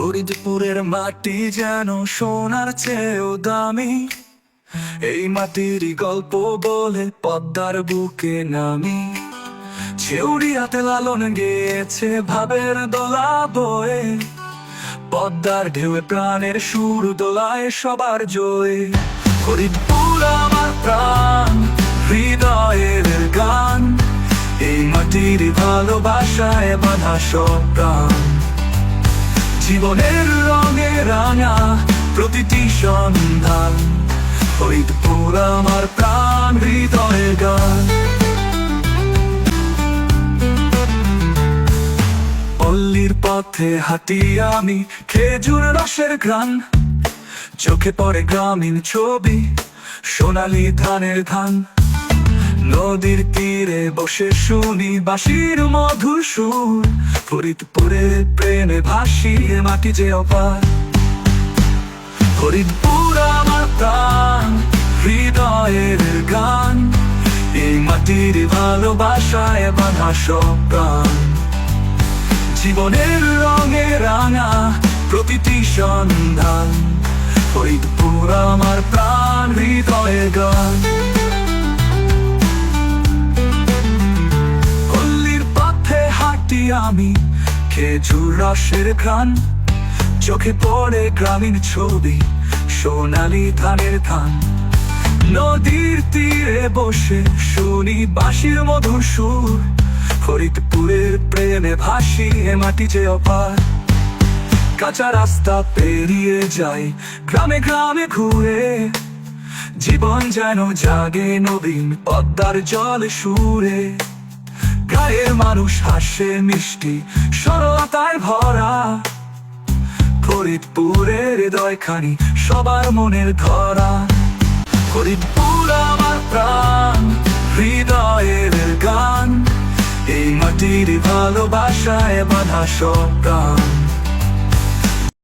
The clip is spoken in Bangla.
ফরিদপুরের মাটি যেন সোনার চেয়েও দামি। এই মাটির গল্প বলে পদ্মার বুকে নামি। ছেউরিয়াতে লালন গেয়েছে ভাবের দোলা বয়ে। পদ্মার ঢেউয়ে প্রাণের সুর দোলায় সবার জয়ে। ফরিদপুর আমার প্রাণ, হৃদয়ের গান। এই মাটির ভালোবাসায় বাঁধা সব প্রাণ। জীবনের রঙে রাঙা প্রতিটি সন্ধান ফরিদপুর আমার প্রাণ হৃদয়ের গান। পল্লীর পথে হাঁটি আমি খেজুর রসের গ্রান চোখে পড়ে গ্রামীণ ছবি, সোনালি ধানের ধান। নদীর তীরে বসে শুনি বাঁশির মধুর সুর ফরিদপুরে প্রেমে ভাসি এ মাটি যে অপার। ফরিদপুর আমার প্রাণ, হৃদয়ের গান। এই মাটির ভালোবাসায় বাঁধা সব প্রাণ। জীবনের রঙে রাঙা প্রতিটি সন্ধান। ফরিদপুর আমার প্রাণ, হৃদয়ের গান। আমি খেজুর রসের ঘ্রাণ, চোখে পড়ে গ্রামীণ ছবি, সোনালি ধানের ধান। নদীর তীরে বসে শুনি বাঁশির মধুর সুর, ফরিদপুরের প্রেমে ভাসি এ মাটি যে অপার। কাঁচা রাস্তা পেরিয়ে যাই, গ্রামে গ্রামে ঘুরে। জীবন যেন জাগে নবীন পদ্মার জল সুরে। গায়ের মানুষ হাসে মিষ্টি সরলতায় ভরা। ফরিদপুরের হৃদয়খানি, সবার মনের ধরা। ফরিদপুর আমার প্রাণ, হৃদয়ের গান। এই মাটির ভালোবাসায় বাধা সব প্রাণ।